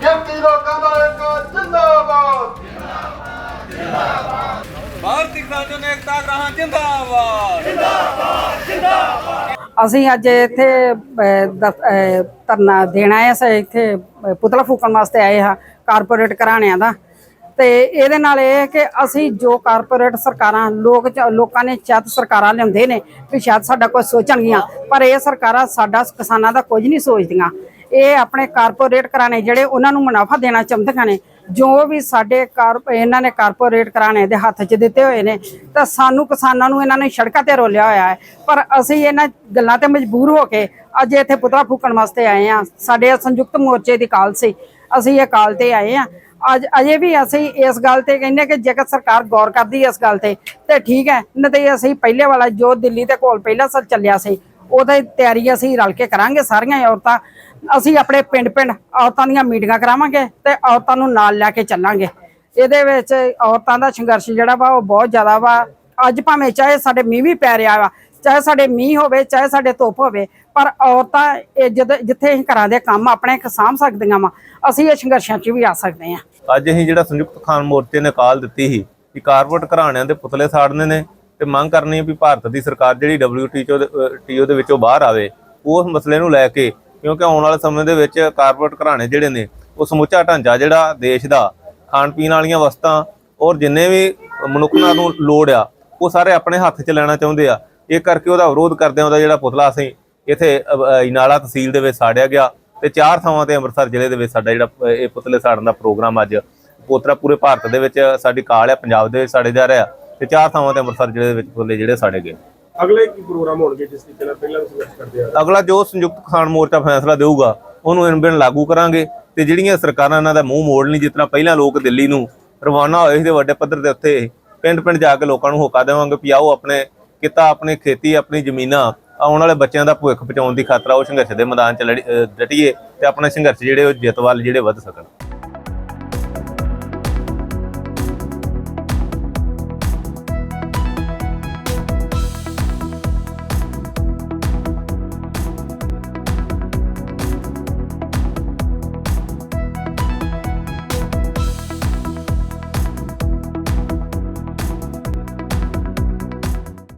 ਕਿਰਤੀ ਲੋਕਾਂ ਦਾ ਇੱਕ ਜਿੰਦਾਬਾਦ। ਭਾਰਤੀ ਕਿਸਾਨ ਯੂਨੀਅਨ ਏਕਤਾ ਗ੍ਰਾਹਾਂ ਜਿੰਦਾਬਾਦ। ਅਸੀਂ ਅੱਜ ਇੱਥੇ ਧਰਨਾ ਦੇਣ ਆਏ ਹਾਂ। ਇੱਥੇ ਅਹ, ਪੁਤਲਾ ਫੂਕਣ ਵਾਸਤੇ ਆਏ ਹਾਂ ਕਾਰਪੋਰੇਟ ਘਰਾਣਿਆਂ ਦਾ। ਤੇ ਇਹਦੇ ਨਾਲ ਇਹ ਹੈ ਕਿ ਅਸੀਂ ਜੋ ਕਾਰਪੋਰੇਟ ਸਰਕਾਰਾਂ ਲੋਕ ਲੋਕਾਂ ਨੇ ਚਤ ਸਰਕਾਰਾਂ ਲਿਆਉਂਦੇ ਨੇ ਵੀ ਸ਼ਾਇਦ ਸਾਡਾ ਕੁਝ ਸੋਚਣਗੀਆਂ ਪਰ ਇਹ ਸਰਕਾਰਾਂ ਸਾਡਾ ਕਿਸਾਨਾਂ ਦਾ ਕੁਝ ਨਹੀਂ ਸੋਚਦੀਆਂ। ਇਹ ਆਪਣੇ ਕਾਰਪੋਰੇਟ ਘਰਾਣੇ ਜਿਹੜੇ ਉਹਨਾਂ ਨੂੰ ਮੁਨਾਫਾ ਦੇਣਾ ਚਾਹੁੰਦੀਆਂ ਨੇ, ਜੋ ਵੀ ਸਾਡੇ ਕਾਰ, ਇਹਨਾਂ ਨੇ ਕਾਰਪੋਰੇਟ ਘਰਾਣੇ ਦੇ ਹੱਥ 'ਚ ਦਿੱਤੇ ਹੋਏ ਨੇ, ਤਾਂ ਸਾਨੂੰ ਕਿਸਾਨਾਂ ਨੂੰ ਇਹਨਾਂ ਨੇ ਸੜਕਾਂ ਤੇ ਰੋਲਿਆ ਹੋਇਆ ਹੈ। ਪਰ ਅਸੀਂ ਇਹਨਾਂ ਗੱਲਾਂ ਤੇ ਮਜਬੂਰ ਹੋ ਕੇ ਅੱਜ ਇੱਥੇ ਪੁਤਲਾ ਫੂਕਣ ਵਾਸਤੇ ਆਏ ਆ ਸਾਡੇ ਸੰਯੁਕਤ ਮੋਰਚੇ ਦੀ ਕਾਲ ਸੀ, ਅਸੀਂ ਇਹ ਕਾਲ ਤੇ ਆਏ ਆ ਅੱਜ ਅਜੇ ਵੀ ਅਸੀਂ ਇਸ ਗੱਲ ਤੇ ਕਹਿੰਦੇ ਕਿ ਜੇਕਰ ਸਰਕਾਰ ਗੌਰ ਕਰਦੀ ਇਸ ਗੱਲ ਤੇ ਤੇ ਠੀਕ ਹੈ। ਨਹੀਂ ਤੇ ਅਸੀਂ ਪਹਿਲੇ ਵਾਲਾ ਜੋ ਦਿੱਲੀ ਦੇ ਕੋਲ ਪਹਿਲਾ ਸਰ ਚੱਲਿਆ ਸੀ ਉਹਦੀ ਤਿਆਰੀ ਅਸੀਂ ਰਲ ਕੇ ਕਰਾਂਗੇ ਸਾਰੀਆਂ ਔਰਤਾਂ। ਅਸੀਂ ਆਪਣੇ ਪਿੰਡ-ਪਿੰਡ ਔਰਤਾਂ ਦੀਆਂ ਮੀਟਿੰਗਾਂ ਕਰਾਵਾਂਗੇ ਤੇ ਔਰਤਾਂ ਨੂੰ ਨਾਲ ਲੈ ਕੇ ਚੱਲਾਂਗੇ। ਇਹਦੇ ਵਿੱਚ ਔਰਤਾਂ ਦਾ ਸੰਘਰਸ਼ ਜਿਹੜਾ ਵਾ ਉਹ ਬਹੁਤ ਜ਼ਿਆਦਾ ਵਾ। ਅੱਜ ਭਾਵੇਂ ਚਾਹੇ ਸਾਡੇ ਮੀਂਹ ਵੀ ਪੈ ਰਿਹਾ ਵਾ, ਚਾਹੇ ਸਾਡੇ ਮੀਂਹ ਹੋਵੇ, ਚਾਹੇ ਸਾਡੇ ਧੁੱਪ ਹੋਵੇ, ਪਰ ਔਰਤਾਂ ਇਹ ਜਦ, ਜਿੱਥੇ ਅਸੀਂ ਘਰਾਂ ਦੇ ਕੰਮ ਆਪਣੇ ਸਾਂਭ ਸਕਦੀਆਂ ਵਾ, ਅਸੀਂ ਇਹ ਸੰਘਰਸ਼ਾਂ 'ਚ ਵੀ ਆ ਸਕਦੇ ਹਾਂ। ਅੱਜ ਅਸੀਂ ਜਿਹੜਾ ਸੰਯੁਕਤ ਖਾਨ ਮੋਰਚੇ ਨੇ ਕਾਲ ਦਿੱਤੀ ਸੀ ਕਿ ਕਾਰਪੋਰੇਟ ਘਰਾਣਿਆਂ ਦੇ ਪੁਤਲੇ ਸਾੜਨੇ ਨੇ ਤੇ ਮੰਗ ਕਰਨੀ ਹੈ ਵੀ ਭਾਰਤ ਦੀ ਸਰਕਾਰ ਜਿਹੜੀ WTO ਦੇ ਟੀਓ ਦੇ ਵਿੱਚੋਂ ਬਾਹਰ ਆਵੇ ਉਸ ਮਸਲੇ ਨੂੰ ਲੈ ਕੇ ਕਿਉਂਕਿ ਆਉਣ ਵਾਲੇ ਸਮੇਂ ਦੇ ਵਿੱਚ ਕਾਰਪੋਰੇਟ ਘਰਾਣੇ ਜਿਹੜੇ ਨੇ ਉਹ ਸਮੁੱਚਾ ਢਾਂਚਾ ਜਿਹੜਾ ਦੇਸ਼ ਦਾ ਖਾਣ ਪੀਣ ਵਾਲੀਆਂ ਵਸਤਾਂ ਔਰ ਜਿੰਨੇ ਵੀ ਮਨੁੱਖਾਂ ਨੂੰ ਲੋੜ ਆ ਉਹ ਸਾਰੇ ਆਪਣੇ ਹੱਥ 'ਚ ਲੈਣਾ ਚਾਹੁੰਦੇ ਆ। ਇਹ ਕਰਕੇ ਉਹਦਾ ਵਿਰੋਧ ਕਰਦੇ ਉਹਦਾ ਜਿਹੜਾ ਪੁਤਲਾ ਅਸੀਂ ਇੱਥੇ ਅ, ਇਨਾਲਾ ਤਹਿਸੀਲ ਦੇ ਵਿੱਚ ਸਾੜਿਆ ਗਿਆ ਤੇ ਚਾਰ ਥਾਵਾਂ ਤੇ ਅੰਮ੍ਰਿਤਸਰ ਜ਼ਿਲ੍ਹੇ ਦੇ ਵਿੱਚ ਸਾਡਾ ਜਿਹੜਾ ਇਹ ਪੁਤਲੇ ਸਾੜਨ ਦਾ ਪ੍ਰੋਗਰਾਮ ਅੱਜ ਪੋਤਰਾ ਪੂਰੇ ਭਾਰਤ ਦੇ ਵਿੱਚ ਸਾਡੀ ਕਾਲ ਹੈ ਪੰਜਾਬ ਦੇ ਵਿੱਚ ਸਾੜੇ ਜਾ ਰਿਹਾ। ਤੇ ਚਾਰ ਥਾਵਾਂ ਤੇ ਅੰਮ੍ਰਿਤਸਰ ਜ਼ਿਲ੍ਹੇ ਦੇ ਵਿੱਚ ਪੁਤਲੇ ਜਿਹੜੇ ਸਾੜੇ ਗਏ ਅਗਲੇ ਕੀ ਪ੍ਰੋਗਰਾਮ ਹੋਣਗੇ ਜਿਸ ਤਰੀਕੇ ਨਾਲ ਪਹਿਲਾਂ ਸੰਘਰਸ਼ ਕਰਦੇ ਆ? ਅਗਲਾ ਜੋ ਸੰਯੁਕਤ ਕਿਸਾਨ ਮੋਰਚਾ ਫੈਸਲਾ ਦੇਊਗਾ ਉਹਨੂੰ ਇਨ ਬਿਨ ਲਾਗੂ ਕਰਾਂਗੇ ਤੇ ਜਿਹੜੀਆਂ ਸਰਕਾਰਾਂ ਇਹਨਾਂ ਦਾ ਮੂੰਹ ਮੋੜ ਨਹੀਂ ਤਰ੍ਹਾਂ ਪਹਿਲਾਂ ਲੋਕ ਦਿੱਲੀ ਨੂੰ ਰਵਾਨਾ ਹੋਏ ਸੀ ਤੇ ਵੱਡੇ ਪੱਧਰ ਦੇ ਉੱਤੇ ਪਿੰਡ ਪਿੰਡ ਜਾ ਕੇ ਲੋਕਾਂ ਨੂੰ ਹੋਕਾ ਦੇਵਾਂਗੇ ਵੀ ਆਓ ਆਪਣੇ ਕਿੱਤਾ ਆਪਣੀ ਖੇਤੀ ਆਪਣੀ ਜ਼ਮੀਨਾਂ ਆਉਣ ਵਾਲੇ ਬੱਚਿਆਂ ਦਾ ਭਵਿੱਖ ਬਚਾਉਣ ਦੀ ਖਾਤਰ ਉਹ ਸੰਘਰਸ਼ ਦੇ ਮੈਦਾਨ 'ਚ ਡਟੀਏ ਤੇ ਆਪਣੇ ਸੰਘਰਸ਼ ਜਿਹੜੇ ਉਹ ਜਿੱਤ ਵੱਲ ਜਿਹੜੇ ਵੱਧ ਸਕਣ।